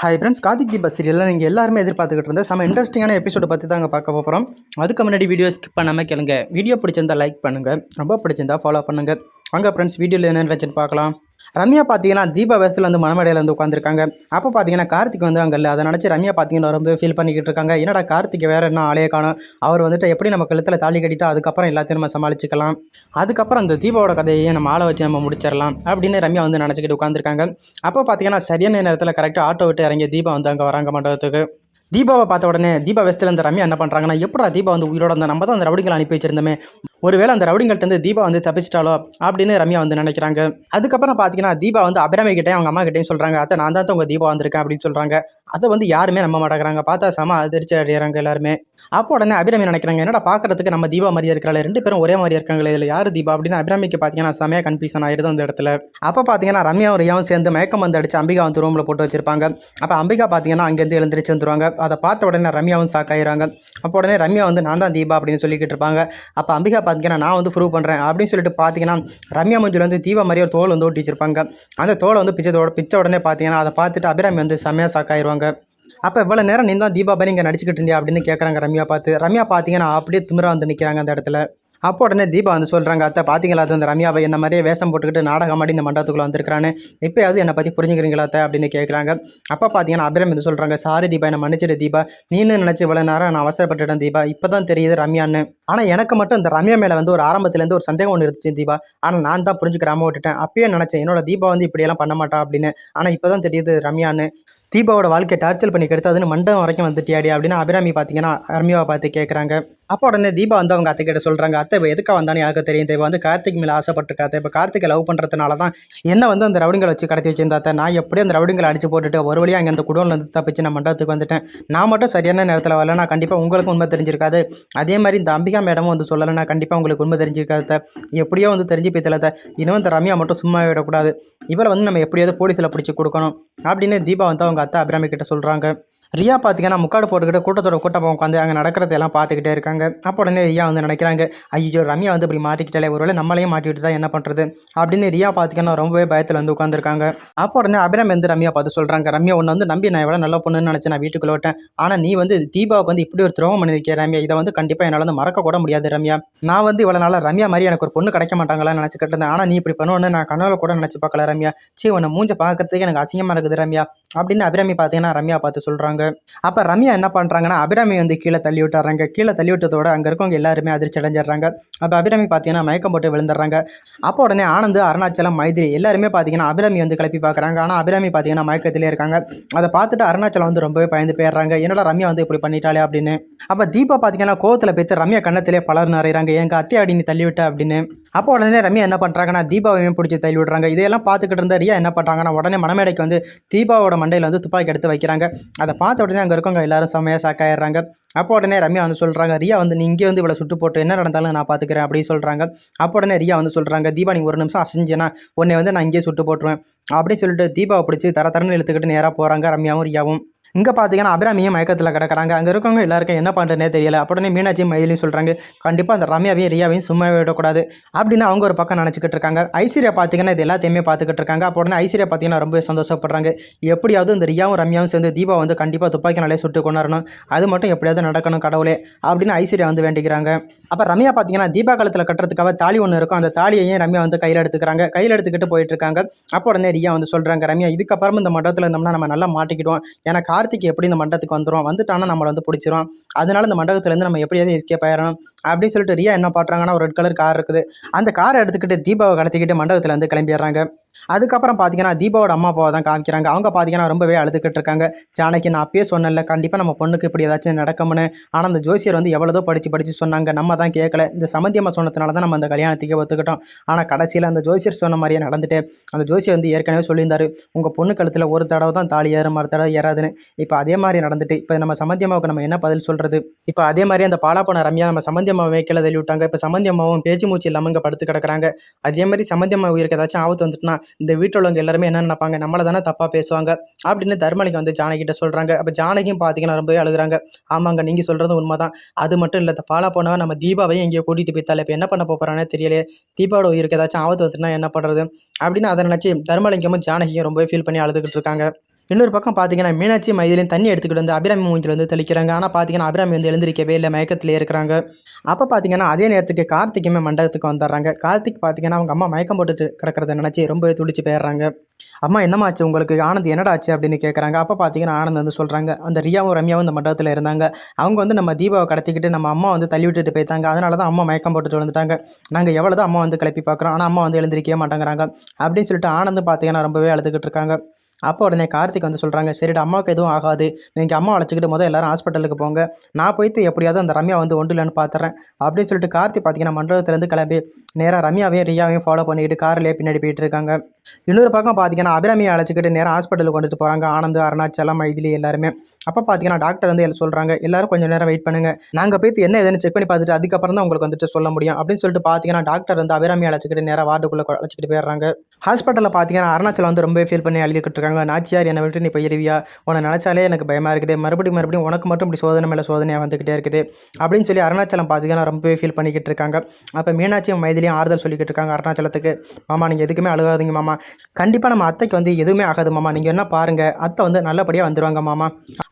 Hi friends Karthik Deepa சீரியலில் நீங்கள் எல்லாருமே எதிர்பார்த்துக்கிட்டு இருந்தால் செம்ம இன்ட்ரெஸ்டிங்கான எபிசோடு பற்றி தாங்க பார்க்க போகிறோம் அதுக்கு முன்னாடி வீடியோ ஸ்கிப் பண்ணாமல் கேளுங்க. வீடியோ பிடிச்சிருந்தா லைக் பண்ணுங்கள் ரொம்ப பிடிச்சிருந்தா ஃபாலோ பண்ணுங்கள் அங்கே ஃப்ரெண்ட்ஸ் வீடியோவில் என்ன நடந்துச்சுன்னு பார்க்கலாம். ரம்யா பார்த்தீங்கன்னா தீபா வயசில் வந்து மனமடையில் வந்து உட்காந்துருக்காங்க அப்போ பார்த்தீங்கன்னா கார்த்திக் வந்து அங்கே இல்லை. அதை நினச்சி ரம்யா பார்த்தீங்கன்னா ரொம்ப ஃபீல் பண்ணிக்கிட்டு இருக்காங்க. என்னடா கார்த்திக் வேறு என்ன ஆளையே காணும்? அவர் வந்துட்டு எப்படி நம்ம கழுத்தில் தாலி கட்டிட்டு அதுக்கப்புறம் எல்லாத்தையும் நம்ம சமாளிச்சுக்கலாம்? அதுக்கப்புறம் அந்த தீபாவோட கதையை நம்ம ஆளை வச்சு நம்ம முடிச்சிடலாம் அப்படின்னு ரம்யா வந்து நினச்சிக்கிட்டு உட்காந்துருக்காங்க அப்போ பார்த்தீங்கன்னா சரியான நேரத்தில் கரெக்டாக ஆட்டோ விட்டு இறங்கி தீபா வந்து அங்கே வராங்க மண்டபத்துக்கு. தீபாவை பார்த்த உடனே தீபா வெஸ்ட்டில் இந்த ரம்யா என்ன பண்ணுறாங்கன்னா எப்படா தீபா வந்து உயிரோட அந்த நம்ம தான் அந்த ரவுடிகளை அனுப்பி வச்சிருந்தோமே. ஒருவேளை அந்த ரவுடிங்கள்ட்ட இருந்து தீபா வந்து தப்பிச்சிட்டாலோ அப்படின்னு ரம்யா வந்து நினைக்கிறாங்க. அதுக்கப்புறம் பார்த்தீங்கன்னா தீபா வந்து அபிராமி கிட்டேயும் அவங்க அம்மா கிட்டேயும் சொல்கிறாங்க அத்தை நான் தான் உங்கள் தீபா வந்திருக்கேன் அப்படின்னு சொல்கிறாங்க அதை வந்து யாருமே நம்ப மாட்டேங்கிறாங்க. பார்த்தா செம அதிர்ச்சி அடைகிறாங்க எல்லாருமே. அப்போ உடனே அபிராமி நினைக்கிறாங்க என்னடா பார்க்கறதுக்கு நம்ம தீபா மாதிரியே இருக்கிறாள் ரெண்டு பேரும் ஒரே மாதிரி இருக்காங்களே இதில் யார் தீபா? அப்படின்னு அபிராமிக்கு பார்த்தீங்கன்னா செமையாக கன்ஃபியூஷன் ஆயிருது அந்த இடத்துல. அப்போ பார்த்தீங்கன்னா ரம்யாவும் ரியாவும் சேர்ந்து மயக்கம் வந்து அடிச்சு அம்பிகா வந்து ரூமில் போட்டு வச்சிருப்பாங்க. அப்போ அம்பிகா பார்த்தீங்கன்னா அங்கேருந்து எழுந்திரிச்சு வந்துருவாங்க. அதை பார்த்த உடனே ரம்யாவும் சாக்காயிறாங்க அப்போ உடனே ரம்யா வந்து நான் தான் தீபா அப்படின்னு சொல்லிக்கிட்டு இருப்பாங்க. அப்போ அம்பிகா பார்த்தீங்கன்னா நான் வந்து ப்ரூவ் பண்ணுறேன் அப்படின்னு சொல்லிட்டு பார்த்தீங்கன்னா ரம்யா மஞ்சுல வந்து தீபா மாதிரி ஒரு தோல் வந்து ஒட்டி வச்சிருப்பாங்க. அந்த தோலை வந்து பிச்சை பிச்ச பிச்சை உடனே பார்த்தீங்கன்னா அதை பார்த்துட்டு அபிராமி வந்து செம்மையாக சாக்காயிருவாங்க அப்போ இவ்வளோ நேரம் நீ தான் தீபாவளி இங்கே நடிச்சுக்கிட்டு இருந்தியா அப்படின்னு கேட்குறாங்க ரம்யா பார்த்து. ரம்யா பார்த்தீங்கன்னா அப்படியே திமிரா வந்து நிற்கிறாங்க அந்த இடத்துல. அப்போ உடனே தீபா வந்து சொல்கிறாங்க அத்தை பார்த்தீங்களா அது அந்த ரம்யாவை என்ன மாதிரியே வேஷம் போட்டுக்கிட்டு நாடகம் ஆடி இந்த மண்டபத்துக்குள்ளே வந்திருக்கானு இப்போயாவது என்னை பற்றி புரிஞ்சுக்கிறீங்களா அத்தை? அப்படின்னு கேட்குறாங்க அப்போ பார்த்தீங்கன்னா அபிரம் வந்து சொல்கிறாங்க சாரி தீபா என்ன மன்னிச்சிடு தீபா. நீனு நினச்சி இவ்வளோ நேரம் நான் அவசரப்பட்டுட்டேன் தீபா. இப்போ தான் தெரியுது ரம்யான்னு. ஆனால் எனக்கு மட்டும் இந்த ரம்யா மேலே வந்து ஒரு ஆரம்பத்துலேருந்து ஒரு சந்தேகம் ஒன்று இருந்துச்சு தீபா. ஆனால் நான் தான் புரிஞ்சுக்கிடாம விட்டுட்டேன். அப்பயே நினச்சேன் என்னோட தீபா வந்து இப்படியெல்லாம் பண்ண மாட்டா அப்படின்னு. ஆனால் இப்போ தான் தெரியுது ரம்யான்னு. தீபாவோட வாழ்க்கையை டார்ச்சர் பண்ணி கெடுத்ததுன்னு மண்டபம் வரைக்கும் வந்துட்டியாடி அப்படின்னு அபிராமி பார்த்தீங்கன்னா ரம்யாவை பார்த்து கேட்குறாங்க அப்போ உடனே தீபா வந்து அவங்க அத்தை கிட்ட சொல்கிறாங்க அத்தை இப்போ எதுக்காக வந்தானு எனக்கு தெரியும் தீபா வந்து கார்த்திக் மேலே ஆசைப்பட்டிருக்கா இப்போ கார்த்திகை லவ் பண்ணுறதுனால தான் என்ன வந்து அந்த ரவுடிங்களை வச்சு கடத்தி வச்சிருந்தாத்த நான் எப்படி அந்த ரவுடிங்களை அடிச்சு போட்டுட்டு ஒரு வழியாக அங்கே அந்த குடோனில் இருந்து தப்பிச்சு நான் மண்டபத்துக்கு வந்துட்டேன். நான் மட்டும் சரியான நேரத்தில் வரல நான் கண்டிப்பாக உங்களுக்கும் உண்மை தெரிஞ்சிருக்காது. அதே மாதிரி இந்த அம்பிகா மேடமும் வந்து சொல்லலைன்னா கண்டிப்பாக உங்களுக்கு உண்மை தெரிஞ்சிருக்காத எப்படியோ வந்து தெரிஞ்சு போய்த்தல இன்னும் இந்த ரம்யா மட்டும் சும்மா விடக்கூடாது. இவளை வந்து நம்ம எப்படியாவது போலீஸில் பிடிச்சி கொடுக்கணும். அப்படின்னு தீபா வந்து அவங்க அத்தை அபிராமி கிட்ட சொல்கிறாங்க ரியா பார்த்தீங்கன்னா முக்காடு போட்டுக்கிட்டு கூட்டத்தோட கூட்டமாக உட்காந்து அங்கே நடக்கிறதெல்லாம் பார்த்துக்கிட்டே இருக்காங்க. அப்போ உடனே ரியா வந்து நினைக்கிறாங்க ஐயோ ரம்யா வந்து இப்படி மாட்டிக்கிட்டாலே ஒருவேளை நம்மளையும் மாட்டி தான் என்ன பண்ணுறது அப்படின்னு ரியா பார்த்தீங்கன்னா ரொம்பவே பயத்தில் வந்து உட்காந்துருக்காங்க அப்போ உடனே அபிராம் வந்து ரம்யா பார்த்து சொல்கிறாங்க ரம்யா ஒன்று வந்து நம்பி நான் எவ்வளோ நல்ல பொண்ணுன்னு நினச்சி நான் வீட்டுக்குள்ள விட்டேன். ஆனால் நீ வந்து தீபாவுக்கு வந்து இப்படி ஒரு துரோகம் பண்ணியிருக்கேன் ரம்யா? இதை வந்து கண்டிப்பாக என்னால் வந்து மறக்க கூட முடியாது ரம்யா. நான் வந்து இவ்வளோ நாளாக ரம்யா மாதிரி எனக்கு ஒரு பொண்ணு கிடைக்க மாட்டாங்களான்னு நினச்சிக்கிட்டு இருந்தேன் ஆனால் நீ இப்படி பண்ணுவோன்னு நான் கனவுல கூட நினச்சி பார்க்கல ரம்யா. சீ உன்னை மூஞ்ச பார்க்கறதுக்கு எனக்கு அசிங்கமாக இருக்குது ரம்யா. அப்படின்னு அபிராமி பார்த்தீங்கன்னா ரம்யா பார்த்து சொல்கிறாங்க அப்போ ரம்யா என்ன பண்ணுறாங்கன்னா அபிராமி வந்து கீழே தள்ளி விட்டுறாங்க. கீழே தள்ளி விட்டதோட அங்கே இருக்கவங்க எல்லாருமே அதிர்ச்சி அடைஞ்சிடுறாங்க. அப்போ அபிராமி பார்த்தீங்கன்னா மயக்கம் போட்டு விழுந்துடுறாங்க. அப்போ உடனே ஆனந்த் அருணாச்சலம் மைதிரி எல்லாருமே பார்த்தீங்கன்னா அபிராமி வந்து கிளப்பி பார்க்குறாங்க ஆனால் அபிராமி பார்த்தீங்கன்னா மயக்கத்திலே இருக்காங்க. அதை பார்த்துட்டு அருணாச்சலம் வந்து ரொம்பவே பயந்து போயிடுறாங்க. என்னடா ரம்யா வந்து இப்படி பண்ணிட்டாலே அப்படின்னு. அப்போ தீபா பார்த்தீங்கன்னா கோவத்தில் போய்த்து ரம்யா கண்ணத்திலே பலர் நிறையிறாங்க எங்கள் அத்தை அடி நீ தள்ளி விட்ட அப்படின்னு. அப்போ உடனே ரம்யா என்ன பண்ணுறாங்கன்னா தீபாவையும் பிடிச்சி தள்ளி விடுறாங்க. இதையெல்லாம் பார்த்துக்கிட்டு இருந்த ரியா என்ன பண்ணுறாங்கன்னா உடனே மணமேடைக்கு வந்து தீபாவோட மண்டையில் வந்து துப்பாக்கி எடுத்து வைக்கிறாங்க. அதை பார்த்த உடனே அங்கே இருக்கவங்க எல்லாரும் செம்மையாக சாக்காயிடுறாங்க அப்போ உடனே ரம்யா வந்து சொல்கிறாங்க ரியா வந்து நீ இங்கே வந்து இவ்வளோ சுட்டு போட்டு என்ன நடந்தாலும் நான் பார்த்துக்கிறேன் அப்படின்னு சொல்கிறாங்க அப்போ உடனே ரியா வந்து சொல்கிறாங்க தீபா நீ ஒரு நிமிஷம் அசைஞ்சேன்னா உன்னை வந்து நான் இங்கேயே சுட்டு போட்டுருவேன் அப்படின்னு சொல்லிட்டு தீபாவை பிடிச்சி தர தரன்னு இழுத்துக்கிட்டு நேராக போகிறாங்க ரம்யாவும் ரியாவும். இங்கே பார்த்தீங்கன்னா அபிராமியும் மயக்கத்தில் கிடக்கிறாங்க. அங்கே இருக்கவங்க எல்லாருக்கும் என்ன பண்ணுறதுனே தெரியல. உடனே மீனாட்சியும் மைதிலையும் சொல்கிறாங்க கண்டிப்பாக அந்த ரம்யாவையும் ரியாவையும் சும்மா விடக்கூடாது. அப்படின்னு அவங்க ஒரு பக்கம் நினச்சிக்கிட்டு இருக்காங்க. ஐஸ்வர்யா பார்த்தீங்கன்னா இது எல்லாத்தையுமே பார்த்துக்கிட்டு இருக்காங்க. அப்போ உடனே ஐஸ்வர்யா பார்த்தீங்கன்னா ரொம்ப சந்தோஷப்படுறாங்க. எப்படியாவது இந்த ரியாவும் ரம்யாவும் சேர்ந்து தீபா வந்து கண்டிப்பாக துப்பாக்கி நாளே சுட்டு கொண்டாடணும். அது மட்டும் எப்படியாவது நடக்கணும் கடவுளே. அப்படின்னு ஐஸ்வர்யா வந்து வேண்டிக்கிறாங்க. அப்போ ரம்யா பார்த்தீங்கன்னா தீபா காலத்தில் கட்டுறதுக்காக தாலி ஒன்று இருக்கும். அந்த தாலியையும் ரம்யா வந்து கையில் எடுத்துக்கிறாங்க. கையில் எடுத்துக்கிட்டு போயிட்டு இருக்காங்க. அப்போ உடனே ரியா வந்து சொல்கிறாங்க ரம்யா இதுக்கப்புறம் இந்த மண்டபத்தில் இருந்தோம்னா நம்ம நல்லா மாட்டிக்கிடுவோம். ஏன்னா கார் கார்த்திக் எப்படி இந்த மண்டபத்துக்கு வந்துடும் வந்துட்டானா நம்மளை வந்து பிடிச்சிரும். அதனால இந்த மண்டபத்துலேருந்து நம்ம எப்படியாவது எஸ்கேப் ஆயிடணும் அப்படின்னு சொல்லிட்டு ரியா என்ன பண்ணுறாங்கன்னா ஒரு ரெட் கலர் கார் இருக்குது. அந்த காரை எடுத்துக்கிட்டு தீபாவை கடத்திக்கிட்டு மண்டபத்தில் வந்து கிளம்பிடுறாங்க. அதுக்கப்புறம் பார்த்தீங்கன்னா தீபாவோட அம்மா அப்பாவை தான் காமிக்கிறாங்க. அவங்க பார்த்தீங்கன்னா ரொம்பவே அழுதுகிட்டு இருக்காங்க. ஜானகி நான் அப்பயே சொன்னேன்ல கண்டிப்பாக நம்ம பொண்ணுக்கு இப்படி ஏதாச்சும் நடக்கும்னு. ஆனால் அந்த ஜோசியர் வந்து எவ்வளோதோ படித்து படித்து சொன்னாங்க. நம்ம தான் கேட்கல இந்த சமந்தி அம்மா சொன்னதுனால தான் நம்ம அந்த கல்யாணத்துக்கு ஒத்துக்கிட்டோம். ஆனால் கடைசியில் அந்த ஜோசியர் சொன்ன மாதிரியே நடந்துட்டு அந்த ஜோசியர் வந்து ஏற்கனவே சொல்லியிருந்தாரு உங்கள் பொண்ணு கழுத்தில் ஒரு தடவை தான் தாலி ஏறும் மறு தடவை ஏறாதுன்னு. இப்போ அதே மாதிரி நடந்துட்டு இப்போ நம்ம சமந்தி அம்மாவுக்கு நம்ம என்ன பதில் சொல்கிறது இப்போ அதே மாதிரி அந்த பாலாப்பன ரம்யா நம்ம சமந்தி அம்மாவை வைக்கல தள்ளி விட்டாங்க இப்போ சமந்தி அம்மாவும் பேச்சு மூச்சு இல்லாமல் இங்கே படுத்து கிடக்குறாங்க. அதே மாதிரி சமந்தி அம்மா உயிருக்கு ஏதாச்சும் ஆபத்து வந்துட்டுனா இந்த வீட்டில் உள்ளவங்க எல்லாருமே என்ன நினைப்பாங்க? நம்மளை தானே தப்பாக பேசுவாங்க. அப்படின்னு தர்மலிங்க வந்து ஜானகிட்ட சொல்கிறாங்க அப்போ ஜானகியும் பார்த்தீங்கன்னா ரொம்பவே அழுகுறாங்க. ஆமாங்க நீங்கள் சொல்கிறது உண்மை தான் அது மட்டும் இல்லை பாலா போனவன் நம்ம தீபாவையும் எங்கேயோ கூட்டிகிட்டு போய்த்தால இப்போ என்ன பண்ண போகிறானே தெரியலையே. தீபாவோட உயிருக்கு ஏதாச்சும் ஆபத்து வந்துட்டுனா என்ன பண்ணுறது அப்படின்னு அதை நினச்சி தர்மலிங்கமும் ஜானகியும் ரொம்பவே ஃபீல் பண்ணி அழுதுகிட்டு இருக்காங்க. இன்னொரு பக்கம் பார்த்தீங்கன்னா மீனாட்சி மைதிலையும் தண்ணி எடுத்துக்கிட்டு வந்து அபிராமி மூஞ்சில் வந்து தெளிக்கிறாங்க. ஆனால் பார்த்தீங்கன்னா அபிராமி வந்து எழுந்திருக்கவே இல்லை மயக்கத்திலே இருக்கிறாங்க. அப்போ பார்த்தீங்கன்னா அதே நேரத்துக்கு கார்த்திக்குமே மண்டபத்துக்கு வந்துடுறாங்க கார்த்திக் பார்த்தீங்கன்னா அவங்க அம்மா மயக்கம் போட்டுட்டு கிடக்கிறத நினச்சி ரொம்பவே துடிச்சு போயிடுறாங்க அம்மா என்னமாச்சு உங்களுக்கு? ஆனந்த் என்னடா ஆச்சு அப்படின்னு கேட்குறாங்க அப்போ பார்த்தீங்கன்னா ஆனந்த் வந்து சொல்கிறாங்க அந்த ரியாவும் ரம்யாவும் இந்த மண்டபத்தில் இருந்தாங்க. அவங்க வந்து நம்ம தீபாவை கடத்திக்கிட்டு நம்ம அம்மா வந்து தள்ளி விட்டுட்டு போயிட்டாங்க. அதனால தான் அம்மா மயக்கம் போட்டுட்டு வந்துட்டாங்க நாங்கள் எவ்வளோ தான் அம்மா வந்து கிளப்பி பார்க்குறோம் ஆனால் அம்மா வந்து எழுந்திருக்கவே மாட்டேங்கிறாங்க. அப்படின்னு சொல்லிட்டு ஆனந்த் பார்த்தீங்கன்னா ரொம்பவே அழுதுகிட்டு இருக்காங்க. அப்போ உடனே கார்த்திக் வந்து சொல்கிறாங்க சரிடா அம்மாவுக்கு எதுவும் ஆகாது. நீங்கள் அம்மா அழைச்சிக்கிட்டு முதல் எல்லாரும் ஹாஸ்பிட்டலுக்கு போங்க. நான் போயிட்டு எப்படியாவது அந்த ரம்யா வந்து ஒன்றுலன்னு பார்த்துறேன் அப்படின்னு சொல்லிட்டு கார்த்திக் பார்த்தீங்கன்னா மண்டபத்துலேருந்து கிளம்பி நேராக ரம்யாவையும் ரியாவையும் ஃபாலோ பண்ணிக்கிட்டு கார்லேயே பின்னாடி போயிட்டு இருக்காங்க. இன்னொரு பக்கம் பார்த்தீங்கன்னா அபிராமியை அழைச்சிக்கிட்டு நேராக ஹாஸ்பிட்டலுக்கு கொண்டுட்டு போகிறாங்க ஆனந்த் அருணாச்சலம் மைதிலி எல்லாருமே. அப்போ பார்த்தீங்கன்னா டாக்டர் வந்து சொல்கிறாங்க எல்லாரும் கொஞ்சம் நேரம் வெயிட் பண்ணுங்க. நாங்கள் போயிட்டு என்ன ஏதுன்னு செக் பண்ணி பார்த்துட்டு அதுக்கப்புறம் தான் உங்களுக்கு வந்துட்டு சொல்ல முடியும். அப்படின்னு சொல்லிட்டு பார்த்தீங்கன்னா டாக்டர் வந்து அபிராமி அழைச்சிக்கிட்டு நேராக வார்டுக்குள்ளே அழைச்சிக்கிட்டு போயிடுறாங்க. ஹாஸ்பிட்டலில் பார்த்தீங்கன்னா அருணாச்சலம் வந்து ரொம்பவே ஃபீல் பண்ணி எழுதிக்கிட்டு இருக்காங்க. நாச்சியார் என்னை விட்டு நீ போயிருவியா? உன்னை நினச்சாலே எனக்கு பயமாக இருக்குது. மறுபடியும் மறுபடியும் உனக்கு மட்டும் இப்படி சோதனை மேலே சோதனையாக வந்துக்கிட்டே இருக்குது. அப்படின்னு சொல்லி அருணாச்சலம் பார்த்தீங்கன்னா ரொம்பவே ஃபீல் பண்ணிக்கிட்டு இருக்காங்க. அப்போ மீனாட்சியும் மைதிலையும் ஆறுதல் சொல்லிக்கிட்டு இருக்காங்க அருணாச்சலத்துக்கு. மாமா நீங்கள் எதுக்குமே அழுகாதீங்க மாமா. கண்டிப்பாக நம்ம அத்தைக்கு வந்து எதுவுமே ஆகாது மாமா. நீங்கள் என்ன பாருங்கள் அத்தை வந்து நல்லபடியாக வந்துடுவாங்க மாமா.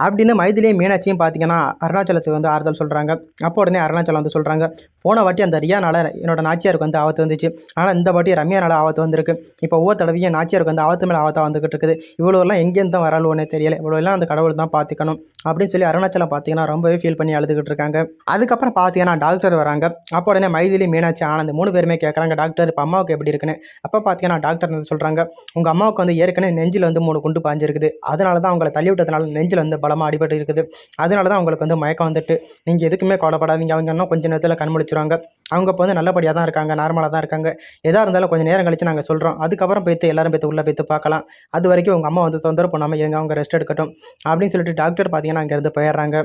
அப்படின்னு மைதிலையும் மீனாட்சியும் பார்த்தீங்கன்னா அருணாச்சலத்துக்கு வந்து ஆறுதல் சொல்கிறாங்க அப்போ உடனே அருணாச்சலம் வந்து சொல்கிறாங்க போன வாட்டி அந்த ரியானால என்னோட நாச்சியாருக்கு வந்து ஆபத்து வந்துச்சு. ஆனால் இந்த வாட்டி ரம்யானால் ஆபத்து வந்திருக்கு. இப்போ ஒவ்வொரு தடவையும் நாச்சியாருக்கு வந்து ஆபத்து மேலே ஆபத்தாக வந்துக்கிட்டு இருக்குது. இவ்வளோலாம் எங்கேருந்து தான் வரலுவோனே தெரியல. இவ்வளோலாம் அந்த கடவுள் தான் பார்த்துக்கணும் அப்படின்னு சொல்லி அருணாச்சலம் பார்த்தீங்கன்னா ரொம்பவே ஃபீல் பண்ணி அழுதுகிட்டு இருக்காங்க. அதுக்கப்புறம் பார்த்தீங்கன்னா டாக்டர் வராங்க. அப்போ உடனே மைதிலி மீனாட்சி ஆனந்த் மூணு பேருமே கேட்குறாங்க டாக்டர் இப்போ அம்மாவுக்கு எப்படி இருக்குன்னு? அப்போ பார்த்தீங்கன்னா டாக்டர் வந்து சொல்கிறாங்க உங்கள் அம்மாவுக்கு வந்து ஏற்கனவே நெஞ்சில் வந்து மூணு குண்டு பாஞ்சிருக்குது. அதனால தான் அவங்கள தள்ளி விட்டதுனால நெஞ்சில் வந்து பலமாக அடிபட்டு இருக்குது. அதனால தான் அவங்களுக்கு வந்து மயக்கம் வந்துட்டு. நீங்கள் எதுக்குமே கவலைப்படாதீங்க. அவங்க இன்னும் கொஞ்சம் நேரத்தில் கண்முடிச்சிருவாங்க அவங்க இப்போ வந்து நல்லபடியாக தான் இருக்காங்க நார்மலாக தான் இருக்காங்க. எதாக இருந்தாலும் கொஞ்சம் நேரம் கழிச்சு நாங்கள் சொல்கிறோம் அதுக்கப்புறம் போய்த்து எல்லாரும் போய்த்து உள்ளே போய்த்து பார்க்கலாம். அது வரைக்கும் உங்கள் அம்மா வந்து தொந்தரவு பண்ணாமல் இருங்க அவங்க ரெஸ்ட் எடுக்கட்டும் அப்படின்னு சொல்லிட்டு டாக்டர் பார்த்தீங்கன்னா அங்கேருந்து போயிடுறாங்க.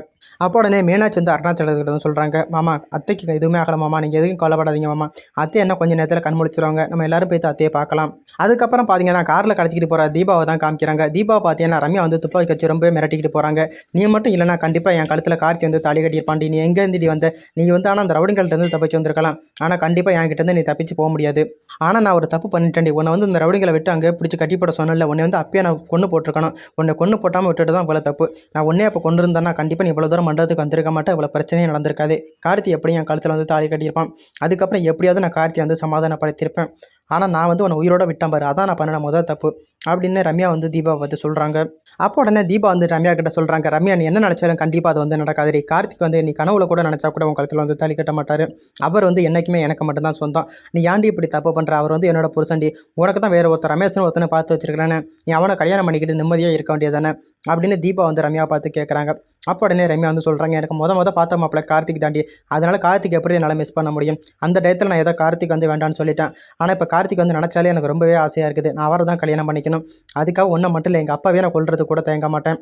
அப்போ உடனே மீனாட்சி வந்து அருணாச்சலத்துக்கிட்ட வந்து சொல்கிறாங்க மாமா அத்தைக்கு எதுவுமே ஆகல மாமா நீங்கள் எதுவும் கவலைப்படாதீங்க மாமா. அத்தை என்ன கொஞ்சம் நேரத்தில் கண் முடிச்சிருவாங்க நம்ம எல்லாரும் போய்த்து அத்தையை பார்க்கலாம். அதுக்கப்புறம் பார்த்தீங்கன்னா காரில் கடத்திக்கிட்டு போகிற தீபாவை தான் காமிக்கிறாங்க. தீபாவை பார்த்தீங்கன்னா ரம்யா வந்து துப்பாக்கி வச்சு ரொம்பவே மிரட்டிக்கிட்டு போகிறாங்க நீ மட்டும் இல்லைனா கண்டிப்பாக என் கழுத்தில் கார்த்தி வந்து தாலி கட்டியிருப்பாண்டி நீ எங்கேருந்து வந்த? நீ வந்து ஆனால் அந்த ரவுடிங்கள்ட்ட தப்பிச்சு இருக்கலாம். ஆனால் கண்டிப்பாக என்கிட்ட நீ தப்பிச்சு போக முடியாது. ஆனால் நான் ஒரு தப்பு பண்ணிட்டேன்டி. உன்னை வந்து இந்த ரவுடிங்களை விட்டு அங்கே பிடிச்சி கட்டி போட சொன்னல உன்னை வந்து அப்பயே நான் கொண்டு போட்டிருக்கணும். உன்னை கொண்டு போட்டாமல் விட்டுட்டு தான் இவ்வளோ தப்பு. நான் உன்னே அப்போ கொண்டு இருந்தேன்னா கண்டிப்பாக நீ இவ்வளோ தூரம் மண்டபத்துக்கு வந்திருக்க மாட்டேன். இவ்வளோ பிரச்சனையும் நடந்திருக்காது. கார்த்தி எப்படி என் கழுத்தில் வந்து தாலி கட்டியிருப்பான். அதுக்கப்புறம் எப்படியாவது நான் கார்த்தியை வந்து சமாதானப்படுத்தியிருப்பேன். ஆனால் நான் வந்து உன்னை உயிரோட விட்டேன் பாரு. அதான் நான் பண்ணின முதல் தப்பு. அப்படின்னு ரம்யா வந்து தீபா வந்து சொல்கிறாங்க அப்போ உடனே தீபா வந்து ரம்யா கிட்ட சொல்கிறாங்க ரம்யா நீ என்ன நினச்சாலும் கண்டிப்பாக அது வந்து நடக்காது கார்த்திக் வந்து நீ கனவுல கூட நினச்சா கூட உன் கழுத்தில் வந்து தாலி கட்ட மாட்டார். அவர் வந்து என்றைக்குமே எனக்கு மட்டும்தான் சொந்தம். நீ ஏன்டி இப்படி தப்பு பண்ணுற அவர் வந்து என்னோட புருஷண்டி உனக்கு தான் வேறு ஒருத்தர் ரமேஷன் ஒருத்தனை பார்த்து வச்சிருக்கிறேன்னு நீ அவனை கல்யாணம் பண்ணிக்கிட்டு நிம்மதியாக இருக்க வேண்டியதானே அப்படின்னு தீபா வந்து ரம்யா பார்த்து கேட்குறாங்க அப்போ உடனே ரம்யா வந்து சொல்கிறாங்க எனக்கு மொதல் மொதல் பார்த்த மாப்பிள்ள கார்த்திக் தாண்டி. அதனால் கார்த்திக் எப்படி என்னால் மிஸ் பண்ண முடியும்? அந்த டயத்தில் நான் ஏதோ கார்த்திக் வந்து வேண்டாம்னு சொல்லிட்டேன். ஆனால் இப்போ கார்த்திக் வந்து நினச்சாலே எனக்கு ரொம்பவே ஆசையாக இருக்குது. நான் அவரை தான் கல்யாணம் பண்ணிக்கணும். அதுக்காக ஒன்றை மட்டும் இல்லை எங்கள் அப்பாவே நான் கொள்றது கூட தயங்க மாட்டேன்.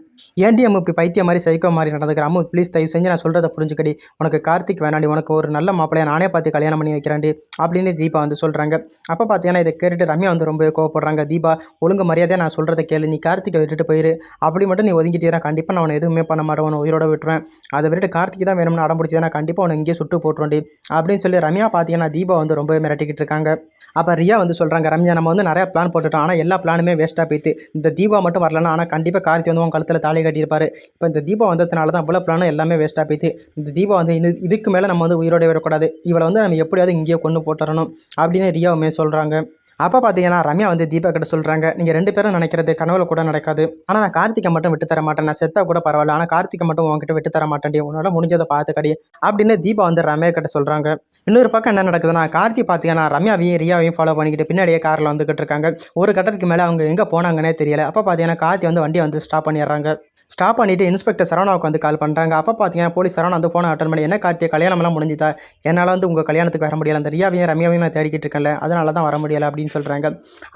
ஏன்டி அம்மா இப்படி பைத்தியம் மாதிரி சைக்கோ மாதிரி நடந்துக்கிற? அம்மா ப்ளீஸ் தயவு செஞ்சு நான் சொல்கிறத புரிஞ்சுக்கடி. உனக்கு கார்த்திக் வேணாண்டி உனக்கு ஒரு நல்ல மாப்பிள்ளையை நானே பார்த்து கல்யாணம் பண்ணி வைக்கிறாண்டி அப்படின்னு தீபா வந்து சொல்கிறாங்க அப்போ பார்த்தீங்கன்னா இதை கேட்டுட்டு ரம்யா வந்து ரொம்பவே கோவப்படுறாங்க. தீபா ஒழுங்கு மரியாதையாக நான் சொல்கிறத கேளு நீ கார்த்திகை விட்டுட்டு போயிரு. அப்படி மட்டும் நீ ஒதுங்கிட்டீரா கண்டிப்பாக நான் உன்னை எதுவுமே பண்ண மாட்டேன். அவனை உயிரோட விட்டுருவேன். அதை விட்டுட்டு கார்த்திக் தான் வேணும்னு அடம் பிடிச்சதுனா கண்டிப்பாக அவனை இங்கேயே சுட்டு போட்டுருண்டி அப்படின்னு சொல்லி ரம்யா பார்த்தீங்கன்னா தீபா வந்து ரொம்பவே மிரட்டிக்கிட்டு இருக்காங்க. அப்போ ரியா வந்து சொல்கிறாங்க ரம்யா நம்ம வந்து நிறையா பிளான் போட்டுட்டோம். ஆனால் எல்லா பிளானுமே வேஸ்ட்டாக போயிட்டு இந்த தீபா மட்டும் வரலன்னா ஆனால் கண்டிப்பாக கார்த்தி வந்து உன் கழுத்தில் தாலி கட்டியிருப்பாரு. இப்போ இந்த தீபா வந்ததுனால தான் இவ்வளோ பிளானும் எல்லாமே வேஸ்ட்டாக போயிட்டு இந்த தீபா வந்து இது இதுக்கு மேலே நம்ம வந்து உயிரோட விடக்கூடாது. இவளை வந்து நம்ம எப்படியாவது இங்கேயே கொண்டு போட்டுறணும் அப்படின்னு ரியாவுமே சொல்கிறாங்க அப்போ பார்த்தீங்கன்னா ரம்யா வந்து தீபா கிட்ட சொல்கிறாங்க நீங்கள் ரெண்டு பேரும் நினைக்கிறது கனவுல கூட நடக்காது. ஆனால் நான் கார்த்திகை மட்டும் விட்டு தர மாட்டேன். நான் செத்தா கூட பரவாயில்ல. ஆனால் கார்த்திகை மட்டும் உங்ககிட்ட விட்டு தர மாட்டேன்டி. உன்னோட முடிஞ்சதை பார்த்துக்கடி. அப்படின்னு தீபா வந்து ரம்யா கிட்ட சொல்கிறாங்க இன்னொரு பக்கம் என்ன நடக்குதுன்னா கார்த்தி பார்த்தீங்கன்னா ரம்யாவையும் ரியாவையும் ஃபாலோ பண்ணிக்கிட்டு பின்னாடியே காரில் வந்துகிட்டு இருக்காங்க. ஒரு கட்டத்துக்கு மேலே அவங்க எங்கே போனாங்கன்னே தெரியல. அப்போ பார்த்தீங்கன்னா கார்த்தி வந்து வண்டியை வந்து ஸ்டாப் பண்ணிடுறாங்க. ஸ்டாப் பண்ணிவிட்டு இன்ஸ்பெக்டர் சரவணாவுக்கு வந்து கால் பண்ணுறாங்க அப்போ பார்த்தீங்கன்னா போலீஸ் சரவணா வந்து ஃபோனை அட்டன் பண்ணி என்ன கார்த்தியை கல்யாணம்லாம் முடிஞ்சுதா? என்னால் வந்து உங்கள் கல்யாணத்துக்கு வர முடியல. அந்த ரியாவையும் ரம்யாவையும் நான் தேடிக்கிட்டு இருக்கேன்ல. அதனால தான் வர முடியலை அப்படின்னு சொல்கிறாங்க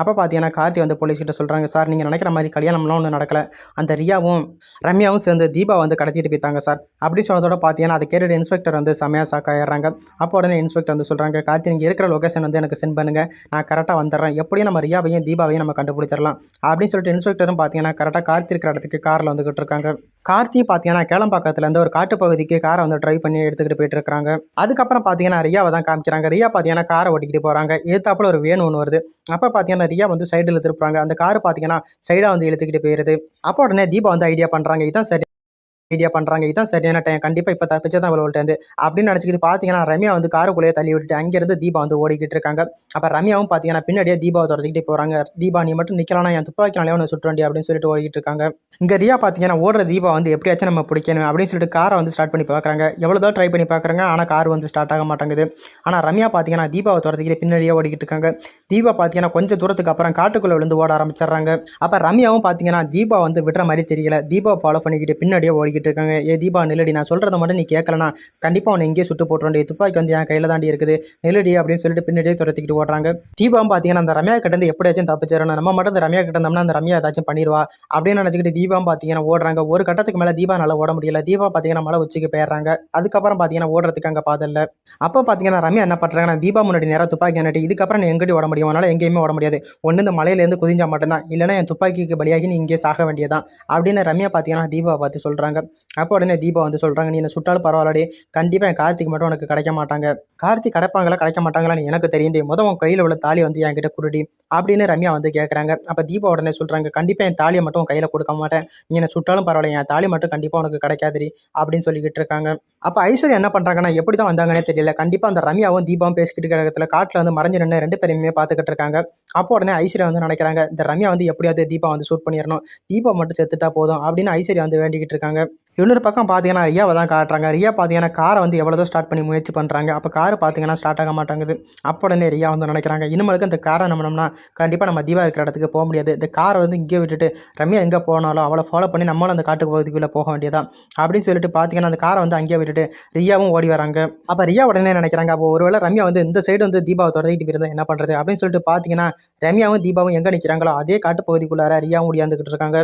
அப்போ பார்த்தீங்கன்னா கார்த்தி வந்து போலீஸ் கிட்ட சொல்கிறாங்க சார் நீங்கள் நினைக்கிற மாதிரி கல்யாணம்லாம் ஒன்றும் நடக்கலை. அந்த ரியாவும் ரம்யாவும் சேர்ந்து தீபா வந்து கடத்திட்டு போயிட்டாங்க சார். அப்படின்னு சொன்னதோட பார்த்தீங்கன்னா அதை கேட்டுட்டு இன்ஸ்பெக்டர் வந்து செமையாக சாக்காயிடுறாங்க அப்போ உடனே இன்ஸ்பெக்டர் வந்து சொல்கிறாங்க கார்த்தி நீங்கள் இருக்கிற லொக்கேஷன் வந்து எனக்கு சென்ட் பண்ணுங்கள் நான் கரெக்டாக வந்துடுறேன். எப்படியும் நம்ம ரியாவையும் தீபாவையும் நம்ம கண்டுபிடிச்சிடலாம். அப்படின்னு சொல்லிட்டு இன்ஸ்பெக்டரும் பார்த்தீங்கன்னா கரெக்டாக கார்த்தி இருக்கிற இடத்துக்கு காரில் வந்துகிட்டு இருக்காங்க. கார்த்தி பார்த்தீங்கன்னா கேளம்பாக்கத்துலேருந்து ஒரு காட்டு பகுதிக்கு காரை வந்து ட்ரைவ் பண்ணி எடுத்துக்கிட்டு போயிட்டு இருக்காங்க. அதுக்கப்புறம் பார்த்தீங்கன்னா ரியாவை தான் காமிக்கிறாங்க. ரியா பார்த்தீங்கன்னா காரை ஓட்டிக்கிட்டு போகிறாங்க ஏத்தாப்புல ஒரு வேணும் ஒன்று வருது. அப்போ பார்த்தீங்கன்னா ரியா வந்து சைடில் திருப்புறாங்க. அந்த கார் பார்த்தீங்கன்னா சைடாக வந்து இழுத்துக்கிட்டு போயிடுது அப்போ உடனே தீபா வந்து ஐடியா பண்ணுறாங்க இதான் சரி. ஐடியா பண்ணுறாங்க இதான் சரியான டைம் கண்டிப்பாக இப்போ தப்பிச்சு தான் இருந்து அப்படின்னு நினச்சிக்கிட்டு பார்த்தீங்கன்னா ரம்யா வந்து காருக்குள்ளேயே தள்ளி விட்டுட்டு அங்கேருந்து தீபா வந்து ஓடிக்கிட்டு இருக்காங்க. அப்போ ரம்யாவும் பார்த்தீங்கன்னா பின்னாடியே தீபாவை துரத்திக்கிட்டே போகிறாங்க தீபா நீ மட்டும் நிற்கலாம் என் துப்பாக்கினாலே ஒன்று சுற்றி அப்படின்னு சொல்லிட்டு ஓடிக்கிட்டு இருக்காங்க. இங்கே ரியா பார்த்தீங்கன்னா ஓடுற தீபா வந்து எப்படியாச்சும் நம்ம பிடிக்கணும் அப்படின்னு சொல்லிட்டு காரை வந்து ஸ்டார்ட் பண்ணி பார்க்குறாங்க எவ்வளோ ட்ரை பண்ணி பார்க்குறாங்க ஆனால் கார் வந்து ஸ்டார்ட் ஆக மாட்டேங்குது. ஆனால் ரம்யா பார்த்தீங்கன்னா தீபாவை தொடர்ந்துக்கிட்டு பின்னாடியே ஓடிக்கிட்டு இருக்காங்க. தீபா பார்த்தீங்கன்னா கொஞ்சம் தூரத்துக்கு அப்புறம் காட்டுக்குள்ளே விழுந்து ஓட ஆரம்பிச்சிடுறாங்க. அப்போ ரம்யாவும் பார்த்தீங்கன்னா தீபா வந்து விடுற மாதிரி தெரியல. தீபா ஃபாலோ பண்ணிக்கிட்டு பின்னாடியே ஓடிக்கிட்டு இருக்காங்க ஏ தீபா நில்லடி நான் சொல்கிறத மட்டும் நீ கேட்கலனா கண்டிப்பாக உன்னை எங்கேயே சுட்டு போட்டுருவேன் துப்பாக்கி வந்து என் கையில் தாண்டி இருக்குது. நில்லடி அப்படின்னு சொல்லிட்டு பின்னாடியே துரத்திக்கிட்டு ஓடுறாங்க. தீபாவும் பார்த்தீங்கன்னா அந்த ரம்யா கிட்டேருந்து எப்படியாச்சும் தப்பிச்சிடணும். நம்ம மட்டும் அந்த ரம்யா கிட்ட இருந்தோம்னா அந்த ரம்யா ஏதாச்சும் பண்ணிடுவா அப்படின்னு நினச்சிக்கிட்டு தீபாவும் பார்த்தீங்கன்னா ஓடுறாங்க. ஒரு கட்டத்துக்கு மேலே தீபா நல்லா ஓட முடியல. தீபா பார்த்தீங்கன்னா மலை உச்சிக்கு போயிடுறாங்க. அதுக்கப்புறம் பார்த்தீங்கன்னா ஓடுறதுக்கு அங்கே பாதல்ல அப்போ பார்த்தீங்கன்னா ரம்யா என்ன பண்ணுறாங்கன்னா தீபா முன்னாடி நேராக துப்பாக்கி நட்டி இதுக்கப்புறம் நீ எங்கடி ஓட முடியும்? அதனால் எங்கேயுமே ஓட முடியாது. ஒன்று இந்த மலையிலேருந்து குதிஞ்சா மட்டும்தான். இல்லைனா என் துப்பாக்கிக்கு பலியாகி நீ இங்கே சாக வேண்டியதான் அப்படின்னு ரம்யா பார்த்தீங்கன்னா தீபா பார்த்து சொல்கிறாங்க அப்போ உடனே தீபா வந்து சொல்கிறாங்க நீ என்ன சுட்டாலும் பரவாயில்லடி. கண்டிப்பாக என் கார்த்திக் மட்டும் உனக்கு கிடைக்க மாட்டாங்க. கார்த்திக் கிடைப்பாங்களா கிடைக்க மாட்டாங்களான்னு எனக்கு தெரியும் முதல் உன் கையில் உள்ள தாலி வந்து என்கிட்ட குருடி அப்படின்னு ரம்யா வந்து கேட்குறாங்க அப்போ தீபா உடனே சொல்கிறாங்க கண்டிப்பாக என் தாலியை மட்டும் உன் கையில் கொடுக்க மாட்டேன். நீ என்ன சுட்டாலும் பரவாயில்ல. என் தாலி மட்டும் கண்டிப்பாக உனக்கு கிடைக்காதுடி அப்படின்னு சொல்லிக்கிட்டு இருக்காங்க. அப்போ ஐஸ்வர்யா என்ன பண்ணுறாங்கன்னா எப்படி தான் வந்தாங்கன்னே தெரியல. கண்டிப்பாக அந்த ரம்யாவும் தீபாவும் பேசிக்கிட்டு கிடக்கத்துல காட்டில் வந்து மறைஞ்சு நின்று ரெண்டு பேருமே பார்த்துக்கிட்டு இருக்காங்க. அப்போ உடனே ஐஸ்வர்யா வந்து நினைக்கிறாங்க இந்த ரம்யா வந்து எப்படியாவது தீபா வந்து ஷூட் பண்ணிடணும். தீபா மட்டும் செத்துட்டா போதும் அப்படின்னு ஐஸ்வர்யா வந்து வேண்டிக்கிட்டு இருக்காங்க. இன்னொரு பக்கம் பார்த்தீங்கன்னா ரியாவை தான் காட்டுறாங்க. ரியா பார்த்தீங்கன்னா காரை வந்து எவ்வளோதோ ஸ்டார்ட் பண்ணி முயற்சி பண்ணுறாங்க அப்போ கார் பார்த்தீங்கன்னா ஸ்டார்ட் ஆக மாட்டேங்குது. அப்போ உடனே ரியா வந்து நினைக்கிறாங்க? இனிமேலுக்கு இந்த காரை நம்பினோம்னா கண்டிப்பாக நம்ம தீபா இருக்கிற இடத்துக்கு போக முடியாது. இந்த காரை வந்து இங்கே விட்டுட்டு ரம்யா எங்கே போனாலும் அவளை ஃபாலோ பண்ணி நம்மளும் அந்த காட்டுக்கு பகுதிக்குள்ளே போக வேண்டியதான் அப்படின்னு சொல்லிட்டு பார்த்தீங்கன்னா அந்த காரை வந்து அங்கேயே விட்டுட்டு ரியாவும் ஓடி வராங்க. அப்போ ரியா உடனே நினைக்கிறாங்க? அப்போ ஒருவேளை ரம்யா வந்து இந்த சைடு வந்து தீபாவை துரத்திட்டு போயிருந்தா என்ன பண்ணுறது அப்படின்னு சொல்லிட்டு பார்த்தீங்கன்னா ரம்யாவும் தீபாவும் எங்கே நிற்கிறாங்களோ அதே காட்டு பகுதிக்குள்ளார ரியாவும் ஓடியாந்துக்கிட்டு இருக்காங்க.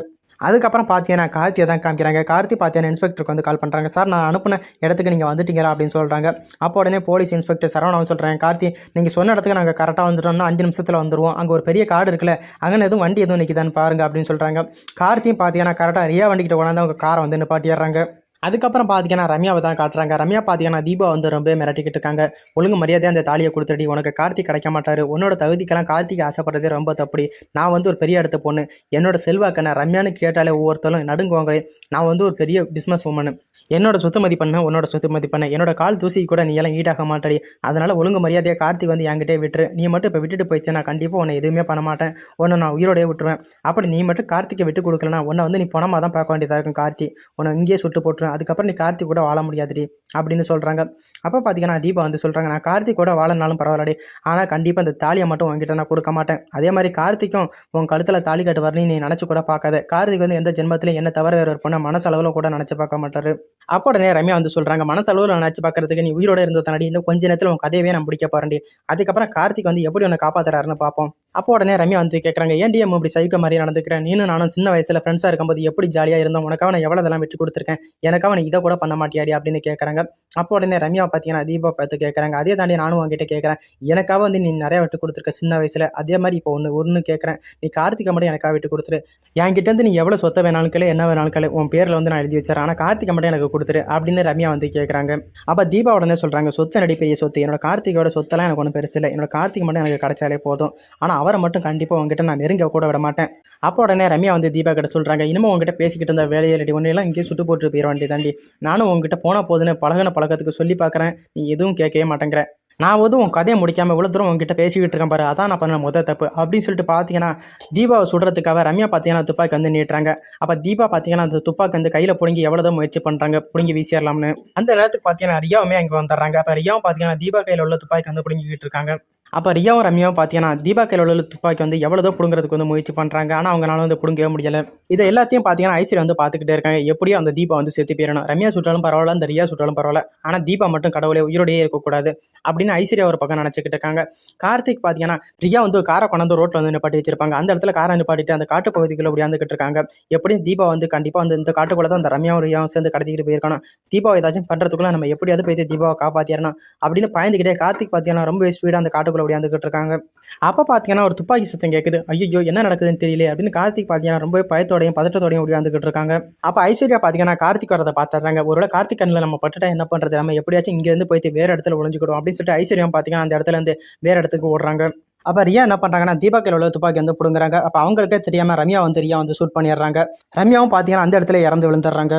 அதுக்கப்புறம் பார்த்தீங்கன்னா கார்த்தியை தான் காமிக்கிறாங்க. கார்த்தி பார்த்தீங்கன்னா இன்ஸ்பெக்டருக்கு வந்து கால் பண்ணுறாங்க சார் நான் அனுப்பின இடத்துக்கு நீங்கள் வந்துட்டீங்களா? அப்படின்னு சொல்கிறாங்க அப்போ உடனே போலீஸ் இன்ஸ்பெக்டர் சரவணன் சொல்கிறாங்க கார்த்தி நீங்கள் சொன்ன இடத்துக்கு நாங்கள் கரெக்டாக வந்துட்டோம்னா அஞ்சு நிமிஷத்தில் வந்துருவோம். அங்கே ஒரு பெரிய காடு இருக்குல்ல அங்கே எதுவும் வண்டி எதுவும் நிற்கிதான்னு பாருங்க அப்படின்னு சொல்கிறாங்க கார்த்தியும் பார்த்தீங்கன்னா கரெக்டாக ரியா வண்டிக்கிட்ட கொண்டாந்து அவங்க காரை வந்து நிப்பாட்டிடுறாங்க. அதுக்கப்புறம் பார்த்தீங்கன்னா ரம்யாவை தான் காட்டுறாங்க. ரம்யா பார்த்தீங்கன்னா தீபா வந்து ரொம்ப மிரட்டிக்கிட்டு இருக்காங்க. ஒழுங்கு மரியாதையாக அந்த தாலியை கொடுத்துடி உனக்கு கார்த்திக் கிடைக்க மாட்டார். உன்னோட தகுதிக்கெல்லாம் கார்த்திக் ஆசைப்படுறதே ரொம்ப தப்படி. நான் வந்து ஒரு பெரிய இடத்த பொண்ணு. என்னோட செல்வாக்கனை ரம்யான்னு கேட்டாலே ஒவ்வொருத்தரும் நடுங்குவாங்களே. நான் வந்து ஒரு பெரிய பிஸ்னஸ் உமனு என்னோட சொத்து மதிப்பெண்ண உன்னோட சொத்து மதிப்பெண்ண என்னோட கால் தூசி கூட நீ எல்லாம் ஈடாக மாட்டடி. அதனால் ஒழுங்கு மரியாதையாக கார்த்திக் வந்து என்கிட்டே விட்டுரு. நீ மட்டும் இப்போ விட்டுட்டு போயிட்டு நான் கண்டிப்பாக உன்னை எதுவுமே பண்ண மாட்டேன். உன்னை நான் உயிரோடய விட்டுருவேன். அப்படி நீ மட்டும் கார்த்திகை விட்டு கொடுக்கலனா உன்னை வந்து நீ பணமாக தான் பார்க்க வேண்டியதாக இருக்கும் கார்த்தி. உன்னை இங்கேயே சுட்டு போட்டுருவேன். அதுக்கப்புறம் நீ கார்த்திக் கூட வாழ முடியாதுடி அப்படின்னு சொல்கிறாங்க அப்போ பார்த்தீங்கன்னா தீபா வந்து சொல்கிறாங்க நான் கார்த்திக் கூட வாழனாலும் பரவாயில்லடி. ஆனால் கண்டிப்பாக அந்த தாலியை மட்டும் உங்ககிட்ட நான் கொடுக்க மாட்டேன். அதே மாதிரி கார்த்திக்கும் உன் கழுத்தில் தாலி கட்டு வரணும் நீ நினச்சி கூட பார்க்காத. கார்த்திக் வந்து எந்த ஜென்மத்திலையும் என்ன தவிர வேறு ஒரு பொண்ணை மனசளவில் கூட நினச்சி பார்க்க மாட்டார். அப்போ உடனே ரம்யா வந்து சொல்கிறாங்க மனசளவில் நினச்சி பார்க்கறதுக்கு நீ உயிரோட இருந்த தனடி இன்னும் கொஞ்ச நேரத்தில் உன் கதையவே நான் பிடிக்க போகிறேன்டி அதுக்கப்புறம் கார்த்திக் வந்து எப்படி உன்னை காப்பாற்றுறாருன்னு பார்ப்போம் அப்போ உடனே ரம்யா வந்து கேட்குறாங்க ஏன்டிஎம் இப்படி சவிக்க மாதிரி நடந்துக்கிறேன் நீனும் நானும் சின்ன வயசில் ஃப்ரெண்ட்ஸாக இருக்கும்போது எப்படி ஜாலியாக இருந்தோம்? உனக்காக நான் எவ்வளோ இதெல்லாம் விட்டு கொடுத்துருக்கேன்? எனக்காக நீ இதை கூட பண்ண மாட்டியாடி அப்படின்னு கேட்குறாங்க அப்போ உடனே ரம்யா பார்த்தீங்கன்னா தீபா பார்த்து கேட்குறாங்க அதே தாண்டி நானும் உங்ககிட்ட கேட்குறேன் எனக்காக வந்து நீ நிறையா விட்டு கொடுத்துருக்க சின்ன வயசில். அதே மாதிரி இப்போ ஒன்று ஒன்று கேட்குறேன் நீ கார்த்திகை மட்டும் எனக்காக விட்டு கொடுத்துரு. என்கிட்டேருந்து நீ எவ்வளோ சொத்தை வேணாலும் கேளு என்ன வேணாலும் கேளு. உன் பேரில் வந்து நான் எழுதி வச்சிடறேன். ஆனால் கார்த்திகை மட்டும் எனக்கு கொடுத்துரு அப்படின்னு ரம்யா வந்து கேட்குறாங்க அப்போ தீபா உடனே சொல்கிறாங்க சொத்து நடி பெரிய சொத்து? என்னோட கார்த்திகோட சொத்தெல்லாம் எனக்கு ஒன்றும் பெருசு இல்லை. என்னோட கார்த்திகை மட்டும் எனக்கு கிடைச்சாலே போதும். ஆனால் அவரை மட்டும் கண்டிப்பாக உங்ககிட்ட நான் நெருங்க கூட விட மாட்டேன். அப்போ உடனே ரம்யா வந்து தீபா கிட்ட சொல்கிறாங்க இனிமேல் உங்ககிட்ட பேசிக்கிட்டு இருந்த வேலையை ரெடி ஒன்றையெல்லாம் இங்கேயே சுட்டு போட்டு போயிட வேண்டிய தாண்டி நானும் உங்ககிட்ட போனால் போதுன்னு பழகின பழக்கத்துக்கு சொல்லி பார்க்குறேன் நீ எதுவும் கேட்கவே மாட்டேங்கிற. நான் வந்து உன் கதையை முடிக்காமல் இவ்வளோ தூரம் உங்ககிட்ட பேசிக்கிட்டு இருக்கேன் பாரு. அதான் நான் பண்ண முதல் தப்பு. அப்படின்னு சொல்லிட்டு பார்த்தீங்கன்னா தீபாவை சுடுறதுக்காக ரம்யா பார்த்தீங்கன்னா துப்பாக்கி வந்து நீட்டுறாங்க. அப்போ தீபா பார்த்தீங்கன்னா அந்த துப்பாக்கி வந்து கையில் பிடுங்கி எவ்வளோ தான் முயற்சி பண்ணுறாங்க பிடுங்கி வீசிடலாம்னு. அந்த நேரத்துக்கு பார்த்தீங்கன்னா ரியாவுமே அங்கே வந்துடுறாங்க. அப்போ ரியாவும் பார்த்தீங்கன்னா தீபா கையில் உள்ள துப்பாக்கி வந்து பிடுங்கிக்கிட்டு இருக்காங்க. அப்போ ரியாவும் ரம்யாவும் பார்த்தீங்கன்னா தீபா கையில் உள்ள துப்பாக்கி வந்து எவ்வளோ பிடுங்கிறதுக்கு வந்து முயற்சி பண்ணுறாங்க ஆனால் அவங்களால வந்து பிடுங்கவே முடியலை. இதை எல்லாத்தையும் பார்த்தீங்கன்னா ஐஸ்வர்யா வந்து பார்த்துக்கிட்டே இருக்காங்க. எப்படியோ அந்த தீபா வந்து செத்து போயிடணும் ரம்யா சுட்டாலும் பரவாயில்ல அந்த ரியா சுட்டாலும் பரவாயில்ல. ஆனால் தீபா மட்டும் கடவுளே உயிரோடையே இருக்கக்கூடாது அப்படின்னு ஐஸ்வர்யா ஒரு பக்கம் நினச்சிக்கிட்டு இருக்காங்க. கார்த்திக் பார்த்தீங்கன்னா ரியா வந்து காரை கொண்டாந்து ரோட்டில் வந்து நிப்பாட்டி வச்சிருப்பாங்க. அந்த இடத்துல காரை நிப்பாட்டிட்டு அந்த காட்டு பகுதிக்குள்ள உடையாந்துக்கிட்டு இருக்காங்க. எப்படியும் தீபா வந்து கண்டிப்பாக வந்து இந்த காட்டுக்குள்ள தான் அந்த ரம்யாவும் ரியாவும் சேர்ந்து கடத்திக்கிட்டு போயிருக்கணும். தீபாவை ஏதாச்சும் பண்ணுறதுக்குள்ளே நம்ம எப்படியாவது போய் தீபாவை காப்பாற்றிடணும் அப்படின்னு பயந்துக்கிட்டே கார்த்திக் பார்த்தீங்கன்னா ரொம்ப ஸ்பீடாக அந்த காட்டுக்குள்ள உடையாந்துக்கிட்டு இருக்காங்க. அப்போ பார்த்தீங்கன்னா ஒரு துப்பாக்கி சத்தம் கேட்குது ஐயோ என்ன நடக்குதுன்னு தெரியல அப்படின்னு கார்த்திக் பார்த்தீங்கன்னா ரொம்ப பயத்தோடையும் பதட்டத்தோடையும் ஒடியாந்துக்கிட்டு இருக்காங்க. அப்போ ஐஸ்வர்யா பார்த்தீங்கன்னா கார்த்திக் வரதை பார்த்துறாங்க ஒருவேளை கார்த்திக் கண்ணில் நம்ம பட்டுட்டா என்ன பண்ணுறது நம்ம எப்படியாச்சும் இங்கேருந்து போயிட்டு வேறு இடத்துல ஒளிஞ்சுக்கிடும் அப்படின்னு சொல்லிட்டு ஐஸ்வர்யம் பார்த்தீங்கன்னா அந்த இடத்துல இருந்து வேறு இடத்துக்கு ஓடுறாங்க. அப்போ ரியா என்ன பண்ணுறாங்கன்னா தீபா உள்ள துப்பாக்கி வந்து பிடுங்குறாங்க. அப்போ அவங்களுக்கே தெரியாமல் ரம்யா வந்து ரியா வந்து ஷூட் பண்ணிடுறாங்க. ரம்யாவும் பார்த்தீங்கன்னா அந்த இடத்துல இறந்து விழுந்துடுறாங்க.